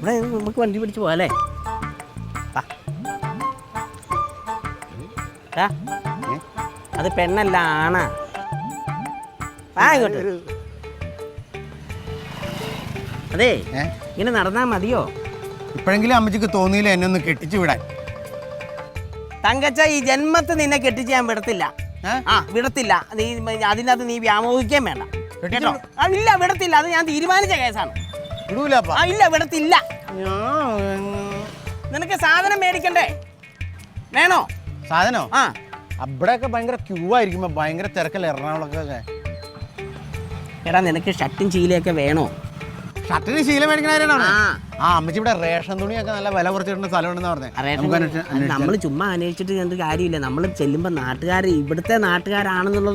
ഇവിടെ നമുക്ക് വണ്ടി പിടിച്ച് പോകാല്ലേ? അത് പെണ്ണല്ല ആണാ. ഇങ്ങോട്ട്. അതെ ഇങ്ങനെ നടന്നാ മതിയോ? ഇപ്പോഴെങ്കിലും അമ്മച്ചിക്ക് തോന്നിയില്ല എന്നെ ഒന്ന് കെട്ടിച്ചു വിടാൻ. തങ്കച്ച ഈ ജന്മത്ത് നിന്നെ കെട്ടിച്ച് ഞാൻ വിടത്തില്ല. ആ വിടത്തില്ല. നീ അതിനകത്ത് നീ വ്യാമോഹിക്കാൻ വേണ്ട. കേട്ടോ ഇല്ല വിടത്തില്ല. അത് ഞാൻ തീരുമാനിച്ച കേസാണ്. വിടൂല അപ്പ ആ ഇല്ല വിടത്തില്ല. നിനക്ക് സാധനം മേടിക്കണ്ടേ? വേണോ? സാധനോ? ആ. അവിടെയൊക്കെ ഭയങ്കര ക്യൂ ആയിരിക്കുമ്പോ ഭയങ്കര തിരക്കല്ലേ എറണാകുളത്തൊക്കെ? എടാ നിനക്ക് ഷട്ടും ചീലയൊക്കെ വേണോ? ഷർട്ടിന് ശീലം മേടിക്കണ കാര്യമാണ്. ആ. അമ്മച്ചി ഇവിടെ റേഷൻ തുണിയൊക്കെ നല്ല വില കുറച്ചിട്ടുള്ള സ്ഥലമുണ്ടെന്ന് പറഞ്ഞേ. നമ്മൾ ചുമ്മാ അന്വേഷിച്ചിട്ട് എന്ത് കാര്യമില്ല. നമ്മൾ ചെല്ലുമ്പോൾ നാട്ടുകാർ ഇവിടുത്തെ നാട്ടുകാരാണെന്നുള്ള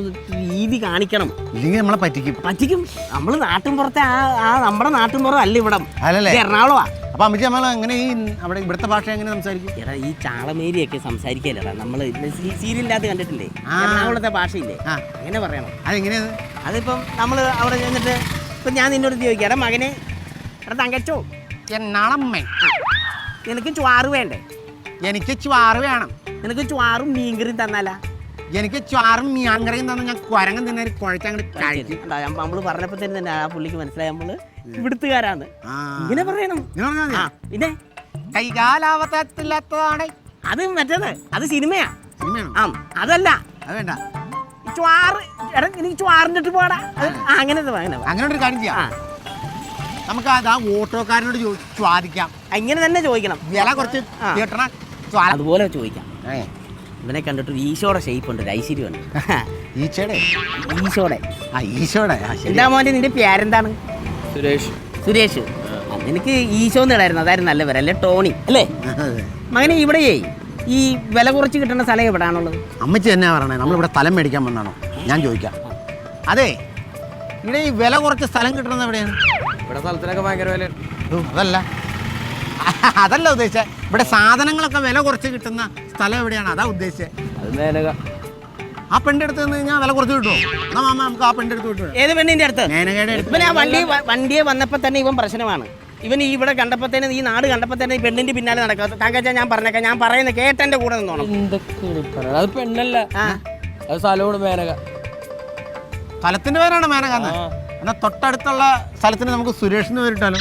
രീതി കാണിക്കണം. ഇല്ലെങ്കിൽ നമ്മളെ പറ്റിക്കും. പറ്റിക്കും. നമ്മൾ നാട്ടിൻ പുറത്തെ ആ ആ നമ്മുടെ നാട്ടിൻ പുറം അല്ല ഇവിടം. അല്ലല്ലേ? എറണാകുളമാ അപ്പൊ അമ്മച്ചി നമ്മൾ എങ്ങനെ ഈ അവിടെ ഇവിടുത്തെ ഭാഷ എങ്ങനെ സംസാരിക്കും? എടാ ഈ ചാളമേരിയൊക്കെ സംസാരിക്കല്ലടാ. നമ്മൾ സീരിയലിനകത്ത് കണ്ടിട്ടില്ലേ. എറണാകുളത്തെ ഭാഷയില്ലേ. അങ്ങനെ പറയണം. അതെങ്ങനെയാണ് അതിപ്പം നമ്മൾ അവിടെ ചെന്നിട്ട് ഇപ്പം ഞാൻ നിന്നോട് ചോദിക്കാം. മകനെ എടാ തങ്കച്ചോ എന്നാളമ്മേ നിനക്ക് ചുവാറ് വേണ്ടേ? എനിക്ക് ചുവാറ് വേണം. നിനക്ക് ചുവാറും മീൻകറിയും തന്നാലാ? എനിക്ക് ചുവാറും മീൻകറിയും തന്നെ ഞാൻ കുരങ്ങൻ തന്നെ കുഴച്ചങ്ങോട്ട് കഴിക്കും. നമ്മൾ പറഞ്ഞപ്പോൾ തന്നെ തന്നെ ആ പുള്ളിക്ക് മനസ്സിലായി. നമ്മൾ ഇവിടുത്തുകാരാണ്. ഇങ്ങനെ പറയണം. പിന്നെ? കൈകാലാവത്തില്ലാത്തതാണ് അത് മറ്റേത്. അത് സിനിമയാ. ആ അതല്ല. അത് വേണ്ട. ചുവാറ് എടാ എനിക്ക് ചുവാറിന്റെ ഇട്ട് പോടാ. ആ, അങ്ങനെ ഒരു കാര്യം ചെയ്യാം. നമുക്ക് അത് ആ ഓട്ടോക്കാരനോട് ചോദിക്കാം. ഇങ്ങനെ തന്നെ ചോദിക്കണം. വില കുറച്ച്. സ്വാ- അതുപോലെ ചോദിക്കാം. ഇവനെ കണ്ടിട്ട് ഈശോടെ ഷേപ്പ് ഉണ്ട് ഒരു ഐശ്വര്യമുണ്ട് ഈശോടെ ഈശോടെ ആ ഈശോടെ ആ ശരി. എന്താ മോന്റെ നിന്റെ പേരെന്താണ്? സുരേഷ്. സുരേഷ്. എനിക്ക് നിനക്ക് ഈശോ എന്നിടായിരുന്നു അതായിരുന്നു നല്ല പേര് അല്ലേ ടോണി? അല്ലേ? അതെ. മകനെ ഇവിടെയേ ഈ വില കുറച്ച് കിട്ടുന്ന സ്ഥലം എവിടെയാണുള്ളത് അമ്മച്ചി എന്നാ പറയണേ? നമ്മളിവിടെ സ്ഥലം മേടിക്കാൻ വന്നാണോ? ഞാൻ ചോദിക്കാം. അതെ ഇവിടെ ഈ വില കുറച്ച് സ്ഥലം കിട്ടുന്നത് എവിടെയാണ്? ഇവിടെ സ്ഥലത്തിനൊക്കെ ഭയങ്കര വില ഓ, അതല്ല. അതല്ല ഉദ്ദേശിച്ചത് ഇവിടെ സാധനങ്ങളൊക്കെ വില കുറച്ച് കിട്ടുന്ന സ്ഥലം എവിടെയാണ്? അതാ ഉദ്ദേശിച്ചത് അത് മേനക. ആ പെണ്ണെടുത്ത് അടുത്ത് നിന്ന് കഴിഞ്ഞാൽ വില കുറച്ച് കിട്ടുമോ എന്നാ മാമ നമുക്ക് ആ പെണ്ണെടുത്ത് അടുത്ത് വിട്ടു ഏത് പെണ്ണിന്റെ അടുത്ത്? മേനകയുടെ അടുത്ത്. ഇവൻ ആ വണ്ടി വണ്ടിയെ വന്നപ്പോ തന്നെ ഇവൻ പ്രശ്നമാണ്. ഇവൻ ഈ ഇവിടെ കണ്ടപ്പോ തന്നെ ഈ നാട് കണ്ടപ്പോ തന്നെ ഈ പെണ്ണിന്റെ പിന്നാലെ നടക്കാത്ത താങ്കച്ചാ ഞാൻ പറഞ്ഞേക്കാം. ഞാൻ പറയുന്ന കേട്ടെന്റെ കൂടെ നിന്നോണം. എന്തൊക്കെയാണ് ഈ പറയണത്? അത് പെണ്ണല്ല. ആ. അത് സ്ഥലമാണ് മേനക. സ്ഥലത്തിന്റെ പേരാണ് മേനക എന്ന് ആ. എന്നാ തൊട്ടടുത്തുള്ള സ്ഥലത്തിന് നമുക്ക് സുരേഷ് എന്ന് പേരിട്ടാലോ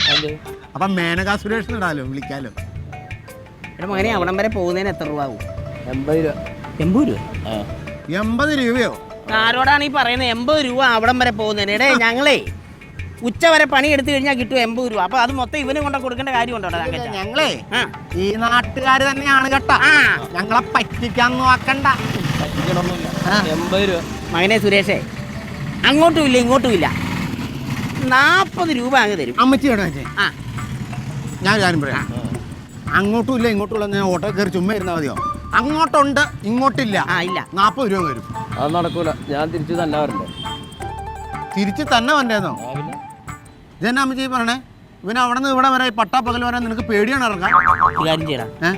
അപ്പം മേനക സുരേഷ് എന്ന് ഇടാലോ വിളിക്കാലോ? എടാ മകനെ അവിടം വരെ പോകുന്നതിന് എത്ര രൂപ ആവും? എൺപത് രൂപ. എൺപത് രൂപ എൺപത് രൂപയോ? ആരോടാണ് ഈ പറയുന്നത്? എൺപത് രൂപ അവിടം വരെ പോകുന്നതിന്. എടേ ഞങ്ങളേ ഉച്ച വരെ പണി എടുത്തു കഴിഞ്ഞാൽ കിട്ടും എൺപത് രൂപ. അപ്പൊ അത് മൊത്തം ഇവനും കൊണ്ട് കൊടുക്കേണ്ട കാര്യമുണ്ടോ ഞങ്ങളേ ഈ നാട്ടുകാർ തന്നെയാണ് കേട്ടോ. ഞങ്ങളെ പറ്റിക്കാൻ നോക്കണ്ട. എൺപത് രൂപ. മകനെ സുരേഷേ അങ്ങോട്ടും ഇല്ല ഇങ്ങോട്ടും ഇല്ല. നാൽപ്പത് രൂപ അങ്ങ് തരും. അമ്മച്ചി ആ. ഞാൻ കാര്യം പറയാം. അങ്ങോട്ടും ഇല്ല ഇങ്ങോട്ടും ഇല്ല ഞാൻ ഓട്ടോ കയറി ചുമ്മാ ഇരുന്നാൽ മതിയോ? അങ്ങോട്ടുണ്ട് ഇങ്ങോട്ടില്ല. ആ ഇല്ല. നാൽപ്പത് രൂപ വരും അത് നടക്കൂല. ഞാൻ തിരിച്ചു തന്നെ വരണ്ടേ? തിരിച്ച് തന്നെ വന്നേന്നോ ഇതന്നെ അമ്മച്ചി പറയണേ? ഇവൻ അവിടെ നിന്ന് ഇവിടെ വരെ പട്ടാ പകൽ വരാൻ നിനക്ക് പേടിയാണ് ഇറങ്ങാൻ ഒരു കാര്യം ചെയ്യടാ.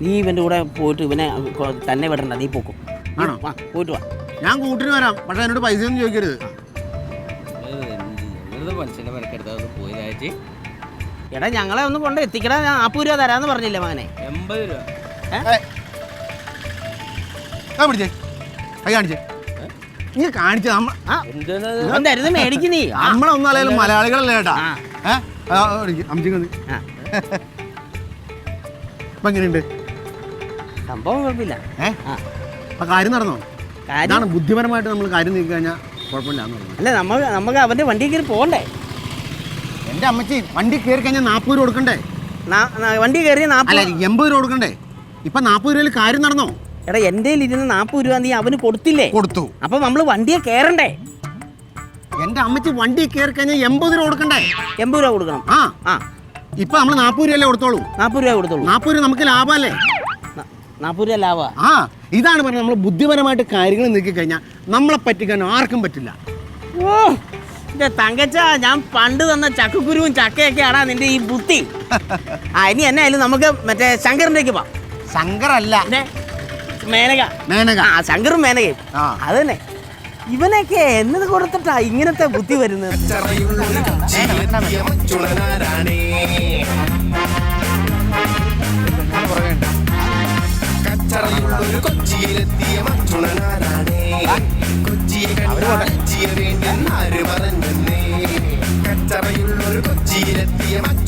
നീ ഇവന്റെ കൂടെ പോയിട്ട് ഇവനെ കൊ- തന്നെ വിടണ്ട. നീ പോക്കും. ആണോ? പോയിട്ട് വാ. ഞാൻ കൂട്ടിന് വരാം. പക്ഷെ എന്നോട് പൈസ ഒന്നും ചോദിക്കരുത്. വെറുതെ മനുഷ്യനെ മെനക്കെടുത്ത് അത് പോയതായിട്ട് എടാ ഞങ്ങളെ ഒന്ന് കൊണ്ട് എത്തിക്കടാ ഞാൻ നാൽപ്പത് രൂപ തരാന്ന് പറഞ്ഞില്ലേ മകനെ? എൺപത് രൂപ. പിടിച്ചേ. കൈ കാണിച്ചേ. നീ കാണിച്ചേ നമ്മ ആ. എന്താണ് ഇവൻ തരുന്നത് മേടിക്ക് നീ. ആ, നമ്മളൊന്നും അല്ലെങ്കിലും മലയാളികളല്ലേ ഏട്ടാ? ആ. ആ. ഇപ്പൊ എങ്ങനെയുണ്ട്? സംഭവം കുഴപ്പമില്ല. ഏ? ആ. അപ്പൊ കാര്യം നടന്നോ? കാര്യം? ഇതാണ് ബുദ്ധിപരമായിട്ട് നമ്മൾ കാര്യം നീക്കി കഴിഞ്ഞാൽ കുഴപ്പമില്ല അല്ല നമ്മൾ നമുക്ക് അവന്റെ വണ്ടി കയറി പോകണ്ടേ? എന്റെ അമ്മച്ചി വണ്ടി കയറി കഴിഞ്ഞാൽ നാൽപ്പത് രൂപ കൊടുക്കണ്ടേ? വണ്ടി കയറി നാൽപ്പത് എൺപത് രൂപ കൊടുക്കണ്ടേ? ഇപ്പൊ നാൽപ്പത് രൂപയിൽ കാര്യം നടന്നോ? എടാ എന്റെ ഇരുന്ന് നാൽപ്പത് രൂപ നീ അവന് കൊടുത്തില്ലേ? കൊടുത്തു. അപ്പൊ നമ്മൾ വണ്ടിയെ കയറണ്ടേ? എന്റെ അമ്മച്ചി വണ്ടി കയറി കഴിഞ്ഞാൽ എൺപത് രൂപ കൊടുക്കണ്ടേ? എൺപത് രൂപ കൊടുക്കണം. ആ. ആ. ഇപ്പൊ നമ്മൾ നാൽപ്പത് രൂപയല്ലേ കൊടുത്തോളൂ? നാൽപ്പത് രൂപ കൊടുത്തോളൂ. നാൽപ്പത് രൂപ നമുക്ക് ലാഭമല്ലേ? നാൽപ്പത് രൂപ ലാഭ ആ. ഇതാണ് പറഞ്ഞത് നമ്മൾ ബുദ്ധിപരമായിട്ട് കാര്യങ്ങൾ നീക്കി കഴിഞ്ഞാൽ നമ്മളെ പറ്റിക്കാൻ ആർക്കും പറ്റില്ല. ഓ എന്റെ തങ്കച്ച ഞാൻ പണ്ട് തന്ന ചക്കക്കുരുവും ചക്കയൊക്കെയാണ് നിന്റെ ഈ ബുദ്ധി. ആ ഇനി എന്നെ ആയാലും നമുക്ക് മറ്റേ ശങ്കറിന്റെക്ക് പോവാം. ശങ്കറല്ല. പിന്നെ മേനക. മേനക. ആ ശങ്കറും മേനകയും. ആ. അത് തന്നെ. ഇവനൊക്കെ എന്നത് കൊടുത്തിട്ടാ ഇങ്ങനത്തെ ബുദ്ധി വരുന്നത്? ചറയുള്ള ചിരിയ ചുളനാരാണേ കച്ചറയുള്ളൊരു കൊച്ചിയിലെത്തിയ മച്ചുണനാരാണേ കൊച്ചിയെ കണ്ടാച്ചിയ വേണ്ടി ആര് പറഞ്ഞെന്നേ. കച്ചറയുള്ളൊരു കൊച്ചിയിലെത്തിയ മച്ചുണനാരാണേ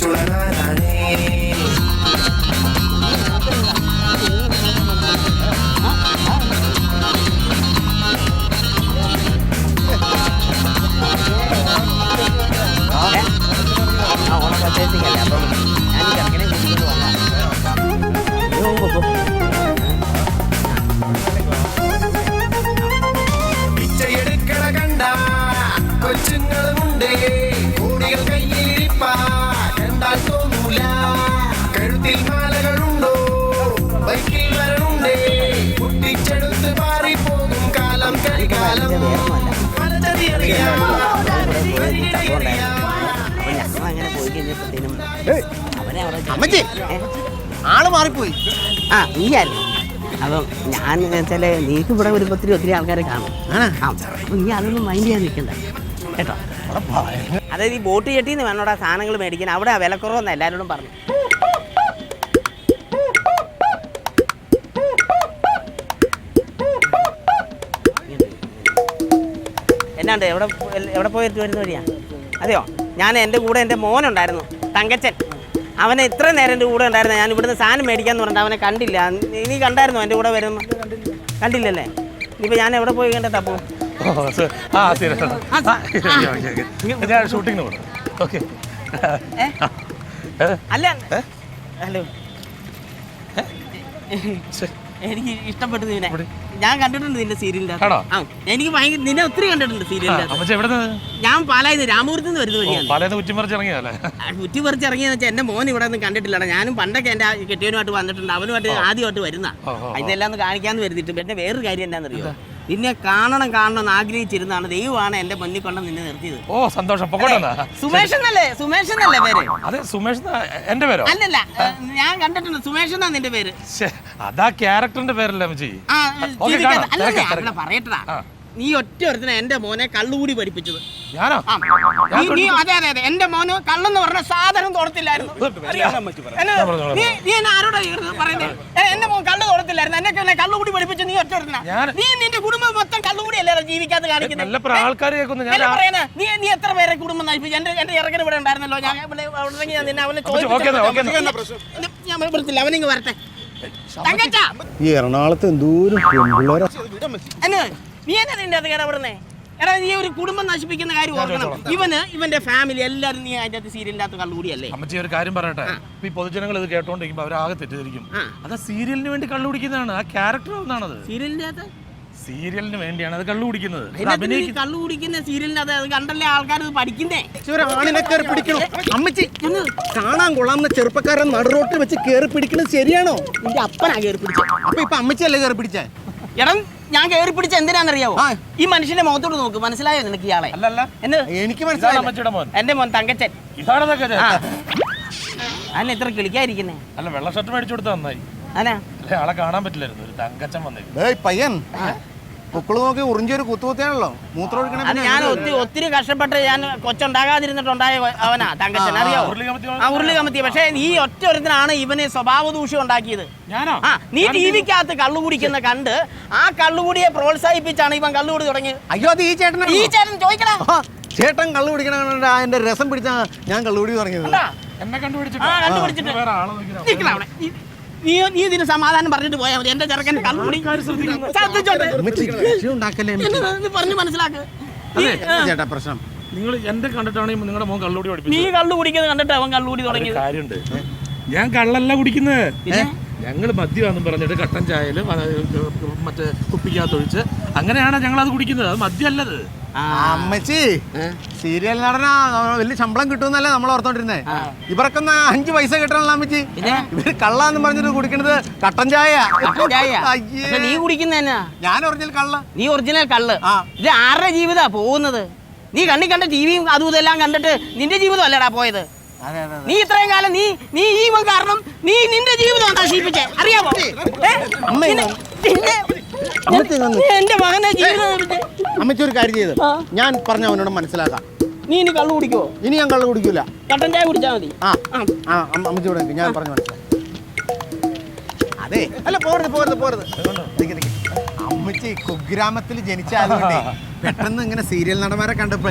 കഴിഞ്ഞപ്പോഴത്തേനും അവനെ അവിടെ ആൾ മാറിപ്പോയി. ആ നീയായിരുന്നു അപ്പം ഞാൻ വെച്ചാൽ നീക്ക് ഇവിടെ വരുമ്പോൾ ഒത്തിരി ഒത്തിരി ആൾക്കാരെ കാണും. അപ്പം നീ അതൊന്നും മൈൻഡ് ചെയ്യാൻ നിൽക്കണ്ട. കേട്ടോ? അതായത് ഈ ബോട്ട് ചെട്ടിന്ന് വേണോടാ സാധനങ്ങൾ മേടിക്കാൻ. അവിടെ വിലക്കുറവെന്ന് എല്ലാവരോടും പറഞ്ഞു. എന്നാണ്ട് എവിടെ എവിടെ പോയിട്ട് വരുന്ന വഴിയാ? അതെയോ? ഞാൻ എന്റെ കൂടെ എന്റെ മോനുണ്ടായിരുന്നു തങ്കച്ചൻ. അവനെ ഇത്ര നേരം എന്റെ കൂടെ ഉണ്ടായിരുന്നു ഞാൻ ഇവിടുന്ന് സാധനം മേടിക്കാന്ന് പറഞ്ഞിട്ട് അവനെ കണ്ടില്ല. നീ- കണ്ടായിരുന്നു എന്റെ കൂടെ വരുമ്പോൾ കണ്ടില്ലല്ലേ? ഇനിയിപ്പോൾ ഞാൻ എവിടെ പോയി കണ്ടിട്ടാ പോ ഓ, സ- ആ ശരി ആ, ഓക്കേ, ഓക്കേ, ഓക്കേ. ഞാൻ ഷൂട്ടിങ്ങിന് പോകണം ഓക്കെ. ഏ? അല്ല. ഹലോ. എനിക്ക് ഇഷ്ടപ്പെട്ടു നിന്നെ ഞാൻ കണ്ടിട്ടുണ്ട് നിന്റെ സീരിയലിന്റെ എനിക്ക് ഭയങ്കര നിന്നെ ഒത്തിരി കണ്ടിട്ടുണ്ട് സീരിയലിന്റെ ഞാൻ പാലായത് രാമപുരത്ത് നിന്ന് വരുന്ന വഴിയാണ്. കുറ്റി പറിച്ച് ഇറങ്ങിയെന്ന് വെച്ചാൽ എന്റെ മോൻ ഇവിടെ ഒന്നും കണ്ടിട്ടില്ല ഞാനും പണ്ടൊക്കെ എന്റെ കെട്ടിയവനുമായിട്ട് വന്നിട്ടുണ്ട്. അവനുമായിട്ട് ആദ്യമായിട്ട് വരുന്ന. ഇതെല്ലാം ഒന്ന് കാണിക്കാന്ന് വരുന്നിട്ട് പിന്നെ വേറൊരു കാര്യം എന്താണെന്നറിയോ? നിന്നെ കാണണം കാണണം എന്ന് ആഗ്രഹിച്ചിരുന്നാണ് ദൈവമാണ് എന്റെ മുന്നിൽ കൊണ്ട് നിന്നെ നിർത്തിയത്. ഓ സന്തോഷം. പൊക്കോട്ടെന്നാ സുമേഷ് എന്നല്ലേ? സുമേഷ് എന്നല്ലേ പേര്? അതെ സുമേഷ് എന്റെ പേരോ? അല്ലല്ല ഞാൻ കണ്ടിട്ടുണ്ട്. സുമേഷ് എന്നാ നിന്റെ പേര്? അതാ ക്യാരക്ടറിന്റെ പേരല്ലേ അമ്മച്ചി? ആ, പറയട്ടാ. നീ ഒറ്റ ഒരുത്തന എന്റെ മോനെ കള്ളുകൂടി പഠിപ്പിച്ചത്. നീ- അതെ അതെ അതെ. എന്റെ മോന് കള്ളെന്ന് പറഞ്ഞ സാധനം? എന്നെ- നീ എന്നെ ആരോടാ പറയുന്നത് എന്റെ എന്നെ കള്ളുകൂടി പഠിപ്പിച്ച് നീ ഒറ്റ നീ നിന്റെ കുടുംബം മൊത്തം കള്ളുകൂടി അല്ലേ ജീവിക്കാത്ത കാണിക്കുന്നത് ആൾക്കാർ നീ നീ എത്ര പേരെ കുടുംബം നയിപ്പിച്ചു? എന്റെ എന്റെ ഇറക്കൻ ഇവിടെ ഉണ്ടായിരുന്നല്ലോ. ഞാൻ ഇവിടെ ഞാൻ നിന്നെ അവനെ. ചോദിച്ചു ഞാൻ വരത്തില്ല അവനിങ്ങ് വരട്ടെ. ഈ എറണാകുളത്ത് എന്തോരം നീ എന്നെ നിന്റെ അത് ഇടപെടുന്നേ എടാ നീ ഒരു കുടുംബം നശിപ്പിക്കുന്ന കാര്യം ഓർക്കണം. ഇവന് ഇവന്റെ ഫാമിലി എല്ലാരും നീ അതിന്റെ അകത്ത് സീരിയലിന്റെ അകത്ത് കള്ളുകൂടിയല്ലേ? അമ്മച്ചി ഒരു കാര്യം പറയട്ടെ? ഇപ്പൊ ഈ പൊതുജനങ്ങൾ ഇത് കേട്ടോണ്ടിരിക്കുമ്പോ അവരാകെ തെറ്റിദ്ധരിക്കും. അത് സീരിയലിന് വേണ്ടി കള്ളുപിടിക്കുന്നതാണ് ആ ക്യാരക്ടർ ഒന്നാണത് സീരിയലിന്റെ അകത്ത്? സീരിയലിന് വേണ്ടിയാണ് അത് കള്ളു കുടിക്കുന്നത്. കള്ളു കുടിക്കുന്ന സീരിയലിന് അത് കണ്ടല്ലേ ആൾക്കാർ ഇത് പഠിക്കുന്നേ? ഒരു ആണിനെ കയറി പിടിക്കണോ? അമ്മച്ചി കാണാൻ കൊള്ളാവുന്ന ചെറുപ്പക്കാരൻ നടുറോട്ട് വെച്ച് കയറി പിടിക്കണത് ശരിയാണോ? എന്റെ അപ്പനാ കയറി പിടിച്ചത് അപ്പൊ ഇപ്പൊ അമ്മച്ചിയല്ലേ കയറി പിടിച്ചേ? എടാ ഞാൻ കയറി പിടിച്ച എന്തിനാണെന്നറിയാവോ. ഈ മനുഷ്യന്റെ മുഖത്തോട്ട് നോക്ക്. മനസ്സിലായോ നിനക്ക് ഇയാളെ അല്ലല്ല. എന്ന്? എനിക്ക് മനസ്സിലായി എന്റെ മോൻ തങ്കച്ചൻ. ആ. ഇത്ര കിളിക്കാതിരിക്കുന്നേ. അല്ല വെള്ള ഷർട്ട് മേടിച്ചു കൊടുത്താൽ നന്നായി. ആളെ കാണാൻ പറ്റില്ലായിരുന്നു. ഒരു തങ്കച്ചൻ വന്നേ ഏയ് പയ്യൻ. പൊക്കിൾ നോക്കി ഉറിഞ്ചൊരു കുത്തുകുത്തിയാണല്ലോ മൂത്രം അത് ഞാൻ ഒത്തിരി ഒത്തിരി കഷ്ടപ്പെട്ട് ഞാൻ കൊച്ചുണ്ടാകാതിരുന്നിട്ടുണ്ടായ അവനാ തങ്കച്ചൻ. അറിയോ? ആ ഉരുളി കമത്തി. പക്ഷേ ഈ ഒറ്റ ഒരുത്തനാണ് ഇവന് സ്വഭാവ ദൂഷ്യം ഉണ്ടാക്കിയത്. ഞാനോ? ആ നീ ടി വിക്കകത്ത് കള്ളു കുടിക്കുന്ന കണ്ട് ആ കള്ളുകൂടിയെ പ്രോത്സാഹിപ്പിച്ചാണ് ഇവൻ കള്ളുകൂടി തുടങ്ങിയത്. അയ്യോ അത് ഈ ചേട്ടൻ ഈ ചേട്ടൻ ചോദിക്കണ ചേട്ടൻ കള്ളു കുടിക്കണ കണ്ടിട്ട് അതിന്റെ രസം പിടിച്ചാ ഞാൻ കള്ളുകൂടി തുടങ്ങിയത്. കണ്ടാ? എന്നെ ആ കണ്ടുപിടിച്ചിട്ടോ. നീ- നീ നീ ഇതിന് സമാധാനം പറഞ്ഞിട്ട് പോയാൽ മതി. എന്റെ ചെറുക്കൻ കള്ളുകൂടി ശ്രദ്ധിച്ചോട്ടെ പറഞ്ഞ് മനസ്സിലാക്ക്. നീ- ചേട്ടാ പ്രശ്നം. നിങ്ങൾ എന്റെ കണ്ടിട്ടാണ് നിങ്ങളുടെ മോൻ കള്ളുകൂടി നീ പഠിപ്പിച്ചത് കള്ളു കുടിക്കുന്നത് കണ്ടിട്ട് അവൻ കള്ളുകൂടി തുടങ്ങിയത്. കാര്യമുണ്ട്. ഞാൻ കള്ളല്ല കുടിക്കുന്നത്? ഞങ്ങൾ മദ്യമാണെന്ന് പറഞ്ഞിട്ട് കട്ടൻ ചായയിലും മറ്റേ കുപ്പിക്കകത്ത് ഒഴിച്ച് അങ്ങനെയാണ് ഞങ്ങൾ അത് കുടിക്കുന്നത്. അത് മദ്യമല്ലത്. അമ്മച്ചി സീരിയൽ നടനാ. വലിയ ശമ്പളം കിട്ടുമെന്നല്ലേ നമ്മൾ ഓർത്തോണ്ടിരുന്നേ. ഇവർക്കൊന്ന് അഞ്ചു പൈസ കിട്ടണല്ലോ അമ്മച്ചി? ഇവർ കള്ളാന്ന് പറഞ്ഞിട്ട് കുടിക്കണത് കട്ടൻ ചായ. നീ കുടിക്കുന്ന ഞാൻ ഒറിജിനൽ കള്ള. നീ ഒറിജിനൽ കള്ള്. ഇത് ആരുടെ ജീവിതാ പോകുന്നത്? നീ കണ്ണി കണ്ട ടിവിയും അതും ഇതെല്ലാം കണ്ടിട്ട് നിന്റെ ജീവിതം അല്ലടാ പോയത്. നീ ഇത്രയും കാലം നീ നീ ഈ കാരണം നീ നിന്റെ ജീവിതം നശിപ്പിച്ചേ അറിയാമോ? എന്റെ മകനെ ജീവിതം അമ്മച്ചി ഒരു കാര്യം ചെയ്ത്. ഞാൻ പറഞ്ഞ അവനോട് മനസ്സിലാക്കാം. നീ ഇനി കള്ളു കുടിക്കോ ഇനി ഞാൻ കള്ളു കുടിക്കൂല. കട്ടൻ ചായ കുടിച്ചാ മതി. ആ. ആ. ആ അമ്മ- അമ്മച്ചി ഇവിടെ ഞാൻ പറഞ്ഞു മനസ്സിലാക്കാം. അതെ. അല്ല പോരുത് പോരുത് പോരുത്. അമ്മച്ചി കുഗ്രാമത്തിൽ ജനിച്ചാലും പെട്ടെന്ന് ഇങ്ങനെ സീരിയൽ നടന്മാരെ കണ്ടപ്പോ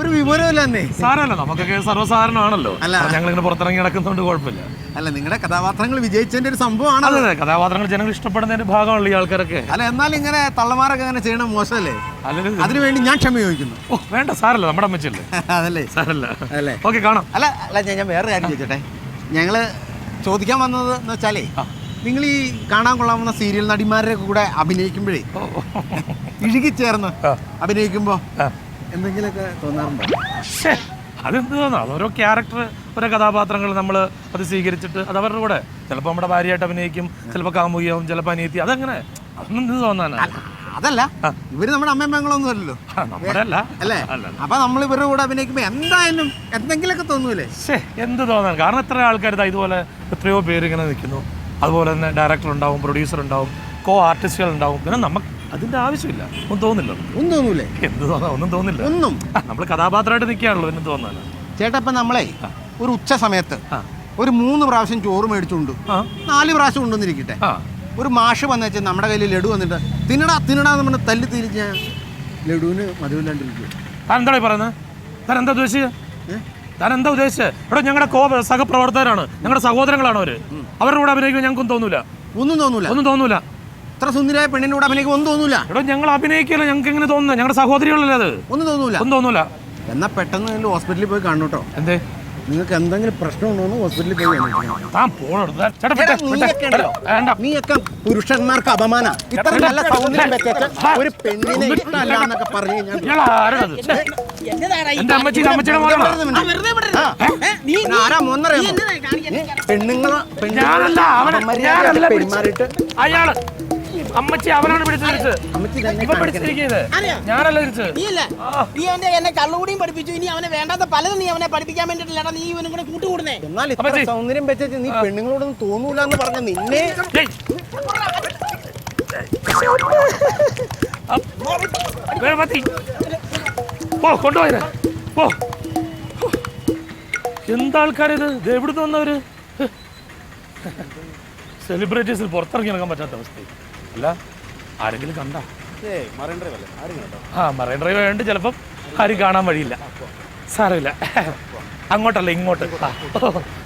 ഒരു വിവരമില്ലെന്നേ സാരമല്ല നമുക്കൊക്കെ സർവസാധാരണമാണല്ലോ. അല്ല. ഞങ്ങൾ ഇങ്ങനെ പുറത്തിറങ്ങി നടക്കുന്നതുകൊണ്ട് കുഴപ്പമില്ല. അല്ല നിങ്ങളുടെ കഥാപാത്രങ്ങൾ വിജയിച്ചതിന്റെ ഒരു സംഭവമാണ് അതെ അതെ. കഥാപാത്രങ്ങൾ ജനങ്ങൾ ഇഷ്ടപ്പെടുന്നതിന്റെ ഭാഗമാണല്ലോ ഈ ആൾക്കാരൊക്കെ. അല്ല എന്നാലും ഇങ്ങനെ തള്ളമാരൊക്കെ അങ്ങനെ ചെയ്യണം മോശമല്ലേ? അല്ലെങ്കിൽ അതിനുവേണ്ടി ഞാൻ ക്ഷമ ചോദിക്കുന്നു. ഓ വേണ്ട സാറല്ല നമ്മുടെ അമ്മച്ചല്ലേ? അതല്ലേ? സാറല്ല അല്ലേ? ഓക്കെ കാണാം. അല്ല അല്ല ഞാൻ വേറെ കാര്യം ചോദിച്ചോട്ടെ. ഞങ്ങൾ ചോദിക്കാൻ വന്നത് എന്ന് വെച്ചാലേ നിങ്ങൾ ഈ കാണാൻ കൊള്ളാവുന്ന സീരിയൽ നടിമാരുടെ കൂടെ അഭിനയിക്കുമ്പോഴേ ഇഴുകിച്ചേർന്ന് ചേർന്ന് അഭിനയിക്കുമ്പോ ആ. എന്തെങ്കിലുമൊക്കെ തോന്നാറുണ്ടോ? ശ്ശേ, അതെന്ത് തോന്നാ അതോരോ ക്യാരക്ടർ ഓരോ കഥാപാത്രങ്ങൾ നമ്മൾ അത് സ്വീകരിച്ചിട്ട് അത് അവരുടെ കൂടെ. ചിലപ്പോൾ നമ്മുടെ ഭാര്യയായിട്ട് അഭിനയിക്കും ചിലപ്പോൾ കാമുകിയാവും ചിലപ്പോൾ അനിയത്തി. അതങ്ങനെ. അതൊന്നും എന്ത് തോന്നാനാ? അതല്ല. ഇവർ നമ്മുടെ അമ്മയമ്മങ്ങളൊന്നും അല്ലല്ലോ. അല്ലേ? അപ്പൊ നമ്മൾ ഇവരുടെ കൂടെ അഭിനയിക്കുമ്പോ എന്തായാലും എന്തെങ്കിലുമൊക്കെ തോന്നൂലേ? എന്ത് തോന്നാൻ? കാരണം എത്ര ആൾക്കാർ ഇതുപോലെ എത്രയോ പേര് ഇങ്ങനെ നിൽക്കുന്നു. അതുപോലെ തന്നെ ഡയറക്ടർ ഉണ്ടാവും പ്രൊഡ്യൂസർ ഉണ്ടാവും കോ ആർട്ടിസ്റ്റുകൾ ഉണ്ടാവും. പിന്നെ നമുക്ക് അതിന്റെ ആവശ്യമില്ല. ഒന്നും തോന്നില്ല. ഒന്നും തോന്നൂലേ? എന്ത് തോന്നാ? ഒന്നും തോന്നില്ല. ഒന്നും. നമ്മൾ കഥാപാത്രമായിട്ട് നിൽക്കുകയാണല്ലോ എന്ന് തോന്നാൻ ചേട്ടാ ഇപ്പൊ നമ്മളെ ഒരു ഉച്ച സമയത്ത് ഒരു മൂന്ന് പ്രാവശ്യം ചോറ് മേടിച്ചുകൊണ്ട് നാല് പ്രാവശ്യം കൊണ്ടുവന്നിരിക്കട്ടെ. ഒരു മാഷ് വന്നു വെച്ചാൽ നമ്മുടെ കയ്യിൽ ലഡു വന്നിട്ട് തിന്നടാ തിന്നടാ എന്ന് പറഞ്ഞ് തല്ലി തിരിച്ച് ഞാൻ ലഡുവിന് മധുവില്ലാണ്ടിരിക്കും താൻ എന്താ പറയുന്നത് താൻ എന്താ ഉദ്ദേശിച്ചത് താൻ എന്താ ഉദ്ദേശിച്ചത് ഇവിടെ ഞങ്ങളുടെ കോ സഹപ്രവർത്തകരാണ്. ഞങ്ങളുടെ സഹോദരങ്ങളാണ് അവർ. അവരുടെ കൂടെ അഭിനയിക്കുമ്പോൾ ഞങ്ങൾക്കൊന്നും തോന്നൂല. ഒന്നും തോന്നൂല. ഒന്നും തോന്നൂല. ഇത്ര സുന്ദരിയായ പെണ്ണിന്റെ കൂടെ അഭിനയിക്കും ഒന്നും തോന്നൂല. എടോ ഞങ്ങൾ അഭിനയിക്കില്ല ഞങ്ങൾക്ക് എങ്ങനെ തോന്നുന്നത്? ഞങ്ങളുടെ സഹോദരികളല്ലേ അത്? ഒന്നും തോന്നൂല. ഒന്നും തോന്നൂല. എന്നാ പെട്ടെന്ന് നിങ്ങൾ ഹോസ്പിറ്റലിൽ പോയി കാണും കേട്ടോ. എന്തേ? നിങ്ങൾക്ക് എന്തെങ്കിലും പ്രശ്നമുണ്ടോന്ന് ഹോസ്പിറ്റലിൽ പോയി. താൻ പോണോ? ചേട്ടാ നീയൊക്കെ. ഉണ്ടല്ലോ. നീയൊക്കെ പുരുഷന്മാർക്ക് അപമാന. ഇത്ര നല്ല സൗന്ദര്യം വെച്ചേച്ച് ഒരു പെണ്ണിനെ ഇഷ്ടമല്ല എന്നൊക്കെ പറഞ്ഞു കഴിഞ്ഞാൽ എന്റെ അമ്മച്ചിയുടെ മോനാണോ പിന്നെ ആരാ മോന്നറിയാമോ? നീ? പെണ്ണുങ്ങളെ ഞാനല്ല അവനെ മര്യാദ ഞാനല്ല പെരുമാറിയിട്ട്? അയാൾ അമ്മച്ചി അവനാണ് പിടിച്ചു തിരിച്ചത് അമ്മച്ചി തന്നെ ഇപ്പൊ പിടിച്ചിരിക്കുന്നത് ഞാനല്ല തിരിച്ചത് നീ അവന്റെ എന്നെ കള്ളുകൂടിയും പഠിപ്പിച്ചു ഇനി അവനെ വേണ്ടാത്ത പലതും നീ അവനെ പഠിപ്പിക്കാൻ വേണ്ടിട്ടില്ല നീ ഇവനും കൂടെ കൂട്ടുകൂടുന്നേ എന്നാൽ ഇത്ര. സൗന്ദര്യം വെച്ചിട്ട് നീ പെണ്ണുങ്ങളോടൊന്നും തോന്നൂല എന്ന് പറഞ്ഞ നിന്നെ. പോ കൊണ്ടുപോയത് പോ ഇത് എവിടുന്ന് വന്നവര് സെലിബ്രിറ്റീസിൽ പുറത്തിറങ്ങി നടക്കാൻ പറ്റാത്ത അവസ്ഥ അല്ല ആരെങ്കിലും കണ്ട? ആ മറൈൻ ഡ്രൈവ് ആയതുകൊണ്ട് ചിലപ്പം ആരും കാണാൻ വഴിയില്ല. സാരമില്ല. അങ്ങോട്ടല്ല ഇങ്ങോട്ട്. ആ.